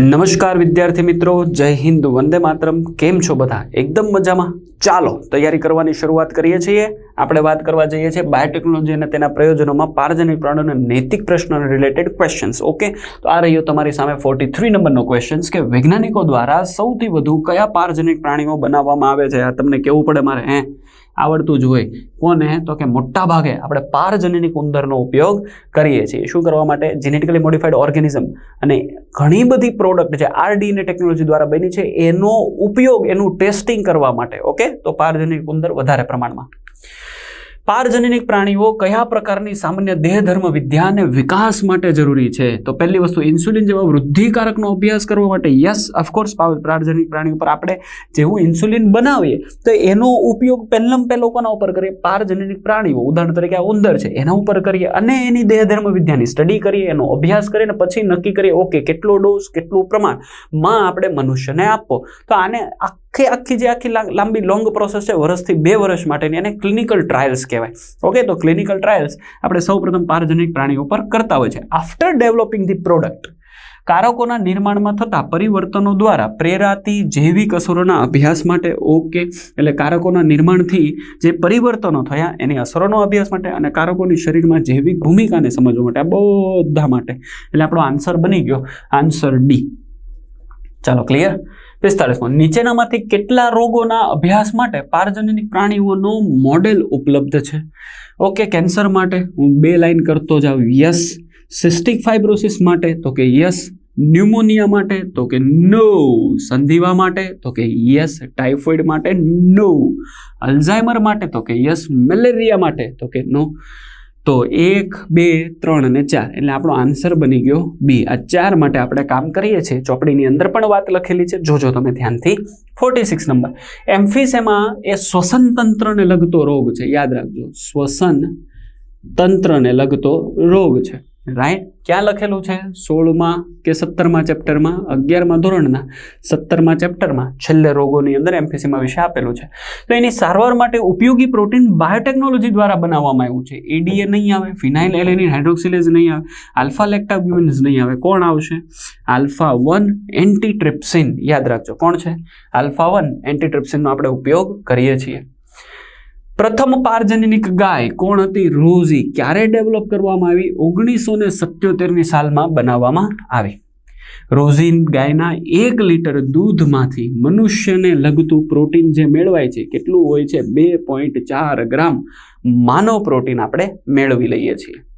નમસ્કાર વિદ્યાર્થી મિત્રો, જય હિન્દ, વંદે માતરમ. કેમ છો બધા? એકદમ મજામાં? ચાલો, તૈયારી કરવાની શરૂઆત કરીએ છીએ. આપણે વાત કરવા જઈએ છીએ બાયોટેકનોલોજી અને તેના પ્રયોજનોમાં પારજનિક પ્રાણીઓના નૈતિક પ્રશ્નોને રિલેટેડ ક્વેશ્ચન્સ ઓકે તો આ રહ્યો તમારી સામે ફોર્ટી થ્રી નંબરનો ક્વેશ્ચન્સ કે વૈજ્ઞાનિકો દ્વારા સૌથી વધુ કયા પારજનિક પ્રાણીઓ બનાવવામાં આવે છે? આ તમને કેવું પડે મારે, હે? આવડતું જ હોય. કોને? તો કે મોટા ભાગે આપણે પારજનનિક ઉંદરનો ઉપયોગ કરીએ છીએ. શું કરવા માટે? જેનેટિકલી મોડિફાઈડ ઓર્ગેનિઝમ અને ઘણી બધી પ્રોડક્ટ જે આરડીને ટેકનોલોજી દ્વારા બની છે, એનો ઉપયોગ, એનું ટેસ્ટિંગ કરવા માટે. ઓકે તો પારજનિક ઉંદર વધારે પ્રમાણમાં. પારજનનિક પ્રાણીઓ કયા પ્રકારની સામાન્ય દેહધર્મ વિદ્યા અને વિકાસ માટે જરૂરી છે? તો પહેલી વસ્તુ, ઇન્સ્યુલિન જેવા વૃદ્ધિકારકનો અભ્યાસ કરવા માટે યસ ઓફકોર્સ પારજનિક પ્રાણીઓ પર આપણે જેવું ઇન્સ્યુલિન બનાવીએ, તો એનો ઉપયોગ પહેલમ પહેલો કોના ઉપર કરીએ? પારજનનિક પ્રાણીઓ. ઉદાહરણ તરીકે આ ઉંદર છે, એના ઉપર કરીએ અને એની દેહધર્મ વિદ્યાની સ્ટડી કરીએ, એનો અભ્યાસ કરીને પછી નક્કી કરીએ ઓકે કેટલો ડોઝ કેટલું પ્રમાણ, માં આપણે મનુષ્યને આપવો. તો આને આખી આખી જે આખી લાંબી લોંગ પ્રોસેસ છે વર્ષથી બે વર્ષ માટેની એને ક્લિનિકલ ટ્રાયલ્સ કહેવાય. ઓકે તો ક્લિનિકલ ટ્રાયલ્સ આપણે સૌપ્રથમ પારજનિક પ્રાણીઓ પર કરતા હોય છે. આફ્ટર ડેવલપિંગ ધી પ્રોડક્ટ કારકોના નિર્માણમાં થતા પરિવર્તનો દ્વારા પ્રેરાતી જૈવિક અસરોના અભ્યાસ માટે ઓકે એટલે કારકોના નિર્માણથી જે પરિવર્તનો થયા એની અસરોનો અભ્યાસ માટે અને કારકોની શરીરમાં જૈવિક ભૂમિકાને સમજવા માટે, આ બધા માટે. એટલે આપણો આન્સર બની ગયો. આન્સર ડી ચાલો ક્લિયર પિસ્તાળીસમાં નીચેનામાંથી કેટલા રોગોના અભ્યાસ માટે પારજનનિક પ્રાણીઓનો મોડેલ ઉપલબ્ધ છે? ઓકે કેન્સર માટે હું બે લાઈન કરતો જાઉં. યસ સિસ્ટિક ફાઇબ્રોસિસ માટે તો કે યસ ન્યુમોનિયા માટે તો કે નો સંધિવા માટે તો કે યસ ટાઇફોઇડ માટે નો અલ્ઝાઇમર માટે તો કે યસ મેલેરિયા માટે તો કે નો તો એક, બે, ત્રણ અને ચાર. એટલે આપણો આન્સર બની ગયો બી આ ચાર માટે આપણે કામ કરીએ છીએ. ચોપડીની અંદર પણ વાત લખેલી છે. જોજો તમે ધ્યાનથી. ફોર્ટી સિક્સ નંબર એમ્ફિસેમાં એ શ્વસન તંત્રને લગતો રોગ છે. યાદ રાખજો. શ્વસન તંત્રને લગતો રોગ છે. રાઈટ ક્યાં લખેલું છે? સોળમાં કે સત્તરમાં ચેપ્ટરમાં? અગિયારમાં ધોરણના. સત્તરમાં ચેપ્ટરમાં છેલ્લે રોગોની અંદર એમફીસીમાં વિશે આપેલું છે. તો એની સારવાર માટે ઉપયોગી પ્રોટીન બાયોટેકનોલોજી દ્વારા બનાવવામાં આવ્યું છે. એડીએ નહીં આવે, ફિનાઇલ એલેનિન હાઇડ્રોક્સિલેઝ નહીં આવે, આલ્ફા લેક્ટાબ્યુમિન્સ નહીં આવે. કોણ આવશે? Alpha one antitrypsin. યાદ રાખજો, કોણ છે? આલ્ફા વન એન્ટીટ્રિપ્સિનનો આપણે ઉપયોગ કરીએ છીએ. પ્રથમ પારજનનિક ગાય કોણ હતી? રોઝી. ક્યારે ડેવલપ કરવામાં આવી? ઓગણીસો ને સત્યોતેરની સાલમાં બનાવવામાં આવી. રોઝીન ગાયના એક લીટર દૂધમાંથી મનુષ્યને લગતું પ્રોટીન જે મેળવાય છે, કેટલું હોય છે? બે પોઈન્ટ ચાર ગ્રામ. માનવ પ્રોટીન આપણે મેળવી લઈએ છીએ.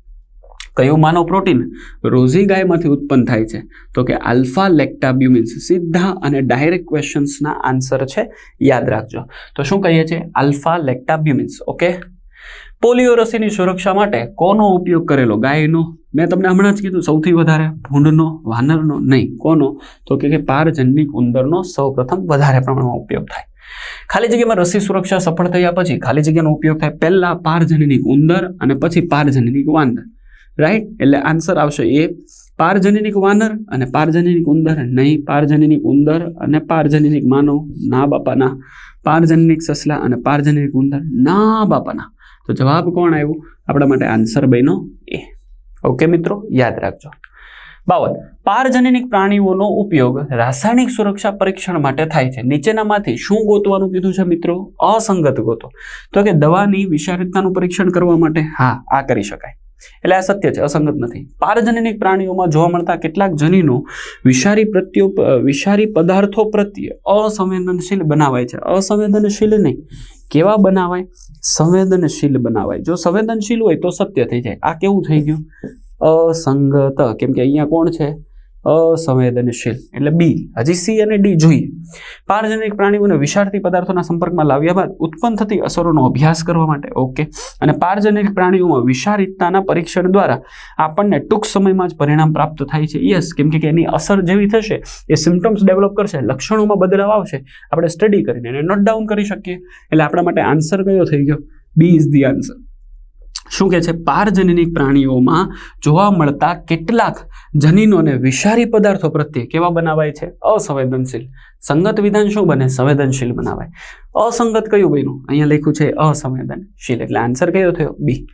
કયું માનવ પ્રોટીન? રોઝી ગાયમાંથી ઉત્પન્ન થાય છે. તો કે આલ્ફા લેક્ટાબ્યુમિન્સ. સીધા અને ડાયરેક્ટ ક્વેશ્ચન્સના આન્સર છે. યાદ રાખજો. તો શું કહીએ છીએ? આલ્ફા લેક્ટાબ્યુમિન્સ. ઓકે? પોલિયો રસીની સુરક્ષા માટે કોનો ઉપયોગ કરેલો? ગાયનો. મેં તમને હમણાં જ કીધું, સૌથી વધારે ભૂંડનો, વાનરનો નહીં, કોનો? તો કે કે પારજનનિક ઉંદરનો સૌપ્રથમ વધારે પ્રમાણમાં ઉપયોગ થાય. ખાલી જગ્યામાં રસી સુરક્ષા સફળ થયા પછી ખાલી જગ્યાનો ઉપયોગ થાય પહેલાં પારજનનિક ઉંદર અને પછી પારજનનિક વાંદર. રાઈટ એટલે આન્સર આવશે એ પારજનનિક વાનર અને પારજનનિક ઉંદર. નહીં, પારજનનિક ઉંદર અને પારજનનિક માનવ. ના બાપાના. પારજનનિક સસલા અને પારજનનિક ઉંદર. ના બાપાના. તો જવાબ કોણ આવ્યો આપણા માટે આન્સર બન્યો એ. ઓકે મિત્રો, યાદ રાખજો. બાવન. પારજનનિક પ્રાણીઓનો ઉપયોગ રાસાયણિક સુરક્ષા પરીક્ષણ માટે થાય છે. નીચેનામાંથી શું ગોતવાનું કીધું છે મિત્રો? અસંગત ગોતો. તો કે દવાની વિષારિતતાનું પરીક્ષણ કરવા માટે. હા, આ કરી શકાય. એટલે આ સત્ય છે, અસંગત નથી. પારજનનિક પ્રાણીઓમાં જોવા મળતા કેટલાક જનીનો વિષારી પ્રત્યો વિષારી પદાર્થો પ્રત્યે અસંવેદનશીલ બનાવાય છે. અસંવેદનશીલ નહીં. કેવા બનાવાય? સંવેદનશીલ બનાવાય. જો સંવેદનશીલ હોય તો સત્ય થઈ જાય. આ કેવું થઈ ગયું? અસંગત. કેમ કે અહીંયા કોણ છે? અસંવેદનશીલ. એટલે બી. હજી સી અને ડી જોઈએ. પારજનિક પ્રાણીઓને વિષાર્થી પદાર્થોના સંપર્કમાં લાવ્યા બાદ ઉત્પન્ન થતી અસરોનો અભ્યાસ કરવા માટે. ઓકે. અને પારજનિક પ્રાણીઓમાં વિષારિતતાના પરીક્ષણ દ્વારા આપણને ટૂંક સમયમાં જ પરિણામ પ્રાપ્ત થાય છે. યસ કેમ કે એની અસર જેવી થશે, એ સિમ્ટમ્સ ડેવલપ કરશે, લક્ષણોમાં બદલાવ આવશે. આપણે સ્ટડી કરીને એને નોટ ડાઉન કરી શકીએ. એટલે આપણા માટે આન્સર કયો થઈ ગયો? બી ઇઝ ધી આન્સર શું કહે છે? પારજનનિક પ્રાણીઓમાં જોવા મળતા કેટલાક જનીનોને વિષારી પદાર્થો પ્રત્યે કેવા બનાવાય છે? અસંવેદનશીલ. સંગત વિધાન શું બને? સંવેદનશીલ બનાવાય. અસંગત કયું બન્યું? અહીંયા લખ્યું છે અસંવેદનશીલ. એટલે આન્સર કયો થયો? બી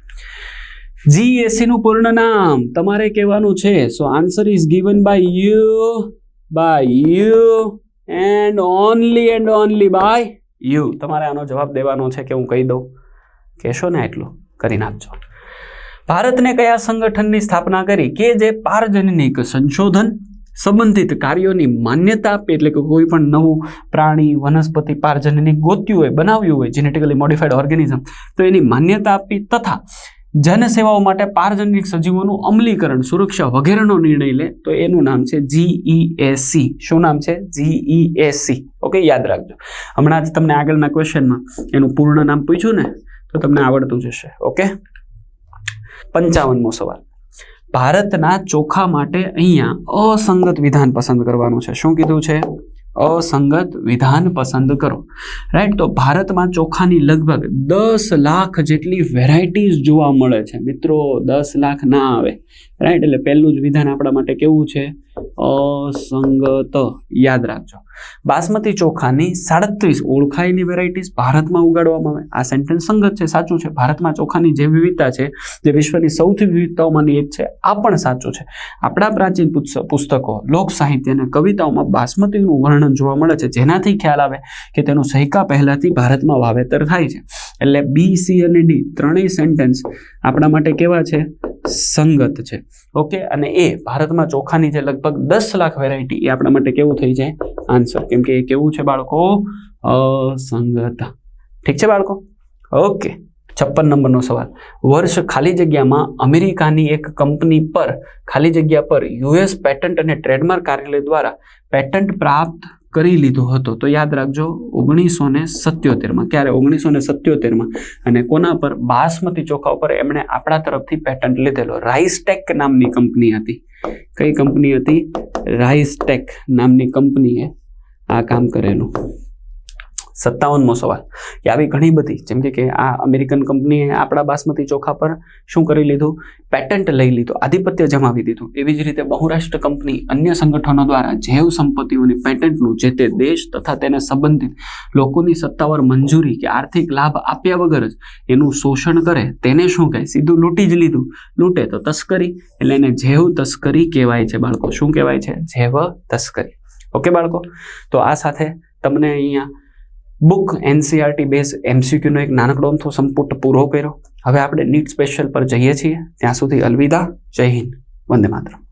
જીએસસી નું પૂર્ણ નામ. તમારે કહેવાનું છે. So answer is given by you by you and only and only by you તમારે આનો જવાબ દેવાનો છે કે હું કહી દઉં? કહેશો ને એટલું કરી નાખજો. ભારતને કયા સંગઠનની સ્થાપના કરી? કે જે પારજનિક સંશોધન સંબંધિત કાર્યોની માન્યતા આપે એટલે કે કોઈ પણ નવું પ્રાણી, વનસ્પતિ પારજનનિક ગોત્યું હોય, બનાવ્યું હોય જેનેટિકલી મોડિફાઈડ ઓર્ગેનિઝમ તો એની માન્યતા આપી તથા જનસેવાઓ માટે પારજનિક સજીવોનું અમલીકરણ, સુરક્ષા વગેરેનો નિર્ણય લે, તો એનું નામ છે જીઈએસસી શું નામ છે? જીઈએસસી ઓકે યાદ રાખજો. હમણાં જ તમને આગળના ક્વેશ્ચનમાં એનું પૂર્ણ નામ પૂછ્યું ને? તો તમને આવડતું જશે ઓકે? પંચાવનમો સવાલ. ભારતના ચોખા માટે અહીંયા અસંગત વિધાન પસંદ કરવાનું છે. શું કીધું છે? અસંગત વિધાન પસંદ કરો. રાઈટ તો ભારતમાં ચોખાની લગભગ દસ લાખ જેટલી વેરાયટીઝ જોવા મળે છે. મિત્રો, દસ લાખ ના આવે. રાઈટ એટલે પહેલું જ વિધાન આપણા માટે કેવું છે? અસંગત. યાદ રાખજો. બાસમતી ચોખાની સાડત્રીસ ઓળખાયેલી વેરાયટીઝ ભારતમાં ઉગાડવામાં આવે. આ સેન્ટેન્સ સંગત છે, સાચું છે. ભારતમાં ચોખાની જે વિવિધતા છે, જે વિશ્વની સૌથી વિવિધતાઓમાંની એક છે, આ પણ સાચું છે. આપણા પ્રાચીન પુસ્તકો, લોક સાહિત્ય અને કવિતાઓમાં બાસમતીનું વર્ણન જોવા મળે છે, જેનાથી ખ્યાલ આવે કે તેનો સૈકા પહેલાથી ભારતમાં વાવેતર થાય છે. એટલે બી સી અને ડી ત્રણેય સેન્ટેન્સ આપણા માટે કેવા છે? સંગત છે. ઓકે અને એ ભારતમાં ચોખાની જે લગભગ દસ લાખ વેરાયટી એ આપણા માટે કેવું થઈ જાય? આન્સર કેમ કે એ કેવું છે બાળકો? અસંગત ઠીક છે બાળકો? ઓકે છપ્પન નંબરનો સવાલ. વર્ષ ખાલી જગ્યામાં અમેરિકાની એક કંપની પર, ખાલી જગ્યા પર યુએસ પેટન્ટ અને ટ્રેડમાર્ક કાર્યાલય દ્વારા પેટન્ટ પ્રાપ્ત કરી લીધો હતો. તો યાદ રાખજો, ઓગણીસો ને સત્યોતેરમાં. ક્યારે? ઓગણીસો ને સત્યોતેરમાં. અને કોના પર? બાસમતી ચોખા ઉપર એમણે આપણા તરફથી પેટન્ટ લીધેલો. રાઇસટેક નામની કંપની હતી. કઈ કંપની હતી? રાઇસટેક નામની કંપનીએ આ કામ કરેલું. સત્તાવનમો સવાલ. કે આવી ઘણી બધી, જેમ કે આ અમેરિકન કંપનીએ આપણા બાસમતી ચોખા પર શું કરી લીધું? પેટન્ટ લઈ લીધું, આધિપત્ય જમાવી દીધું. એવી જ રીતે બહુરાષ્ટ્ર કંપની અન્ય સંગઠનો દ્વારા જૈવ સંપત્તિઓની પેટન્ટનું જે તે દેશ તથા તેને સંબંધિત લોકોની સત્તાવાર મંજૂરી કે આર્થિક લાભ આપ્યા વગર જ એનું શોષણ કરે, તેને શું કહે? સીધું લૂંટી જ લીધું. લૂંટે તો તસ્કરી, એટલે એને જૈવ તસ્કરી કહેવાય છે બાળકો. શું કહેવાય છે? જૈવ તસ્કરી. ઓકે બાળકો? તો આ સાથે તમને અહીંયા બુક એનસીઆરટી બેઝ એમસીક્યુનો એક નાનકડો અમથો સંપુટ પૂરો કર્યો. હવે આપણે નીટ સ્પેશિયલ પર જઈએ છીએ. ત્યાં સુધી અલવિદા. જય હિન્દ. વંદે માતરમ.